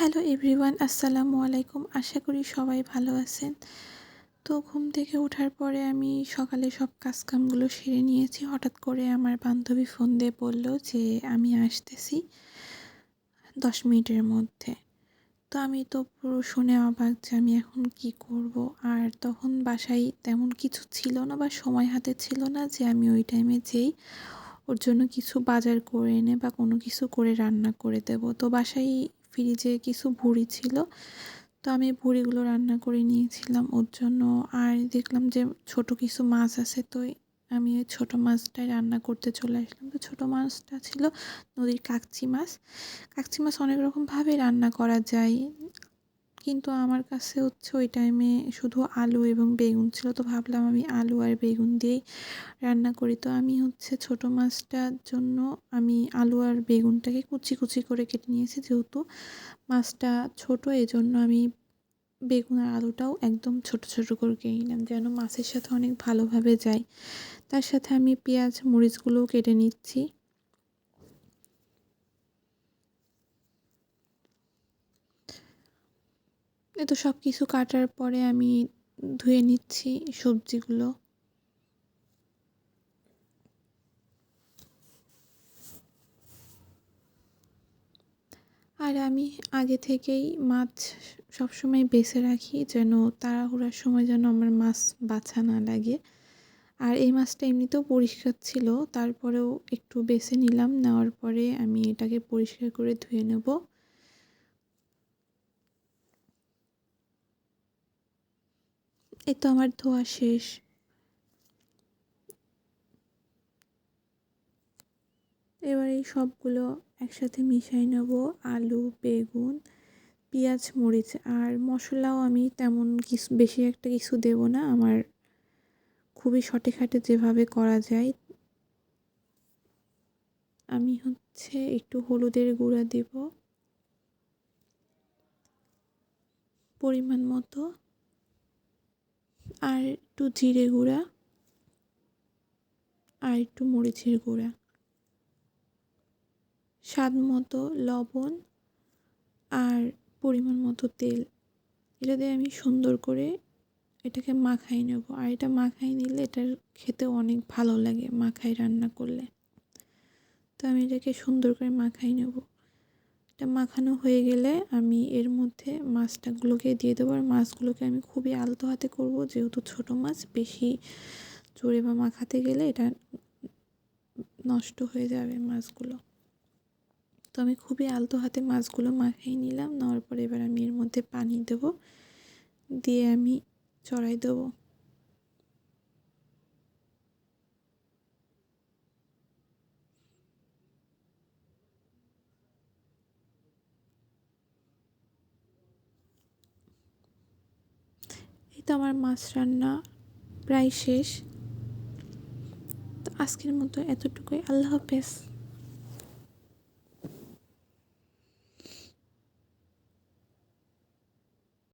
Hello everyone, আসসালামু আলাইকুম। আশা করি সবাই ভালো আছেন। তো ঘুম থেকে ওঠার পরে আমি সকালে সব কাজকামগুলো সেরে নিয়েছি। হঠাৎ করে আমার বান্ধবী ফোন দিয়ে বলল যে আমি আসতেছি দশ মিনিটের মধ্যে। তো আমি তো পুরো শুনে অবাক যে আমি এখন কি করব। আর তখন বাসায় তেমন কিছু ছিল না বা সময় হাতে ছিল না যে আমি ওই টাইমে যেই ওর জন্য কিছু বাজার করে এনে বা কোনো কিছু করে রান্না করে দেব। তো বাসায় ফ্রিজে কিছু ভুড়ি ছিল। তো আমি ভুড়িগুলো রান্না করে নিয়েছিলাম ওর জন্য। আর দেখলাম যে ছোট কিছু মাছ আছে, তো আমি ওই ছোটো মাছটাই রান্না করতে চলে আসলাম। তো ছোটো মাছটা ছিল নদীর কাকচি মাছ। কাকচি মাছ অনেক রকমভাবে রান্না করা যায়। কিন্তু আমার কাছে হচ্ছে ওই টাইমে শুধু আলু এবং বেগুন ছিল। তো ভাবলাম আমি আলু আর বেগুন দিয়েই রান্না করি। তো আমি হচ্ছে ছোট মাছটার জন্য আমি আলু আর বেগুনটাকে কুচি কুচি করে কেটে নিয়েছি। যেহেতু মাছটা ছোট এই জন্য আমি বেগুন আর আলুটাও একদম ছোট ছোট করে কেটে নিলাম যেন মাছের সাথে অনেক ভালোভাবে যায়। তার সাথে আমি পেঁয়াজ, মরিচগুলোও কেটে নিচ্ছি। এ তো সব কিছু কাটার পরে আমি ধুয়ে নিচ্ছি সবজিগুলো। আর আমি আগে থেকেই মাছ সবসময় বেছে রাখি যেন তাড়াহুড়ার সময় যেন আমার মাছ বাছা না লাগে। আর এই মাছটা এমনিতেও পরিষ্কার ছিল, তারপরেও একটু বেছে নিলাম, নেওয়ার পরে আমি এটাকে পরিষ্কার করে ধুয়ে নেব। এই তো আমার ধোয়া শেষ। এবার এই সবগুলো একসাথে মিশাই নেব, আলু, বেগুন, পেঁয়াজ, মরিচ, আর মশলাও আমি তেমন কিছু, বেশি একটা কিছু দেব না। আমার খুবই শটে খাটে যেভাবে করা যায়। আমি হচ্ছে একটু হলুদের গুঁড়া দেব। পরিমাণ মতো আর একটু জিরে গুঁড়া আর একটু মরিচের গুঁড়া। স্বাদ মতো লবণ আর পরিমাণ মতো তেল। এটা দিয়ে আমি সুন্দর করে এটাকে মাখাই নেব। আর এটা মাখাই নিলে এটার খেতে অনেক ভালো লাগে মাখাই রান্না করলে। তো আমি এটাকে সুন্দর করে মাখাই নেব। এটা মাখানো হয়ে গেলে আমি এর মধ্যে মাছটাগুলোকে দিয়ে দেবো। আর মাছগুলোকে আমি খুবই আলতো হাতে করব, যেহেতু ছোট মাছ, বেশি জোরে বা মাখাতে গেলে এটা নষ্ট হয়ে যাবে মাছগুলো। তো আমি খুবই আলতো হাতে মাছগুলো মাখিয়ে নিলাম, নেওয়ার পরে এবার আমি এর মধ্যে পানি দেবো, দিয়ে আমি চড়াই দেবো এই তো আমার মাছ রান্না প্রায় শেষ তো আজকের মতো এতটুকুই। আল্লাহ হাফেজ।